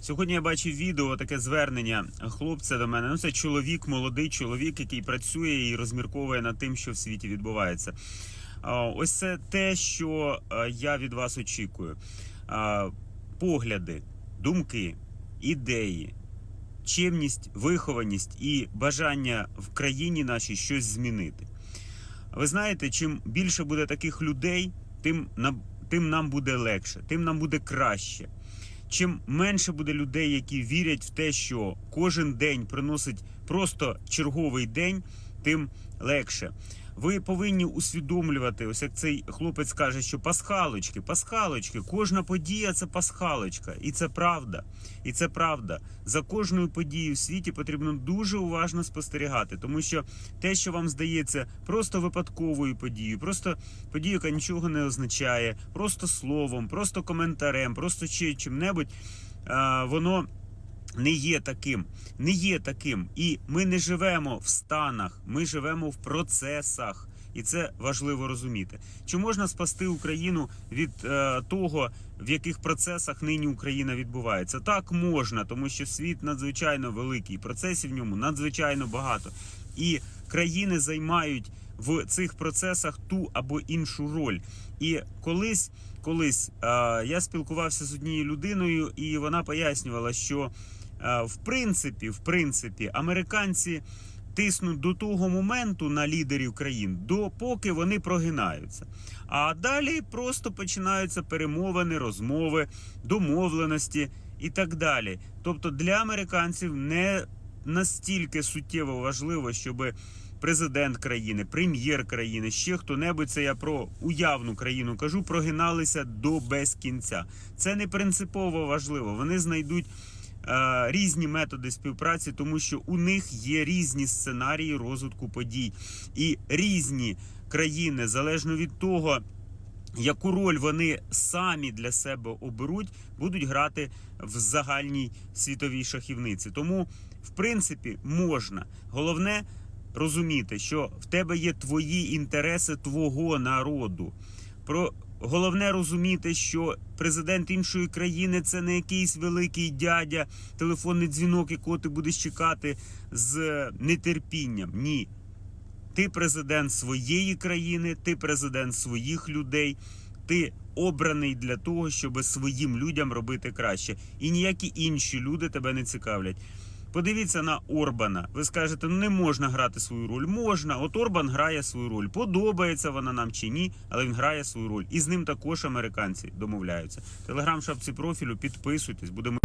Сьогодні я бачив відео, таке звернення хлопця до мене. Ну, це чоловік, молодий чоловік, який працює і розмірковує над тим, що в світі відбувається. Ось це те, що е, я від вас очікую. Погляди, думки, ідеї, чемність, вихованість і бажання в країні нашій щось змінити. Ви знаєте, чим більше буде таких людей, тим тим нам буде легше, тим нам буде краще. Чим менше буде людей, які вірять в те, що кожен день приносить просто черговий день, тим легше. Ви повинні усвідомлювати, ось як цей хлопець каже, що пасхалочки, пасхалочки, кожна подія це пасхалочка, і це правда. І це правда. За кожною подією в світі потрібно дуже уважно спостерігати, тому що те, що вам здається просто випадковою подією, просто подією, яка нічого не означає, просто словом, просто коментарем, просто чи чим-небудь, воно. Не є таким, не є таким, і ми не живемо в станах, ми живемо в процесах, і це важливо розуміти. Чи можна спасти Україну від е, того, в яких процесах нині Україна відбувається? Так можна, тому що світ надзвичайно великий, процесів в ньому надзвичайно багато, і країни займають в цих процесах ту або іншу роль. І колись, колись е, я спілкувався з однією людиною, і вона пояснювала, що в принципі, в принципі, американці тиснуть до того моменту на лідерів країн, допоки вони прогинаються. А далі просто починаються перемовини, розмови, домовленості і так далі. Тобто для американців не настільки суттєво важливо, щоб президент країни, прем'єр країни, ще хто-небудь, це я про уявну країну кажу, прогиналися до без кінця. Це не принципово важливо. Вони знайдуть е, різні методи співпраці, тому що у них є різні сценарії розвитку подій і різні країни, залежно від того. Яку роль вони самі для себе оберуть, будуть грати в загальній світовій шахівниці. Тому, в принципі, можна. Головне розуміти, що в тебе є твої інтереси твого народу. Про головне розуміти, що президент іншої країни це не якийсь великий дядя, телефонний дзвінок, якого ти будеш чекати з нетерпінням. Ні. Ти президент своєї країни, ти президент своїх людей, ти обраний для того, щоб своїм людям робити краще. І ніякі інші люди тебе не цікавлять. Подивіться на Орбана. Ви скажете, ну не можна грати свою роль. Можна. От Орбан грає свою роль. Подобається вона нам чи ні, але він грає свою роль. І з ним також американці домовляються. Телеграм шапці профілю, підписуйтесь, будемо.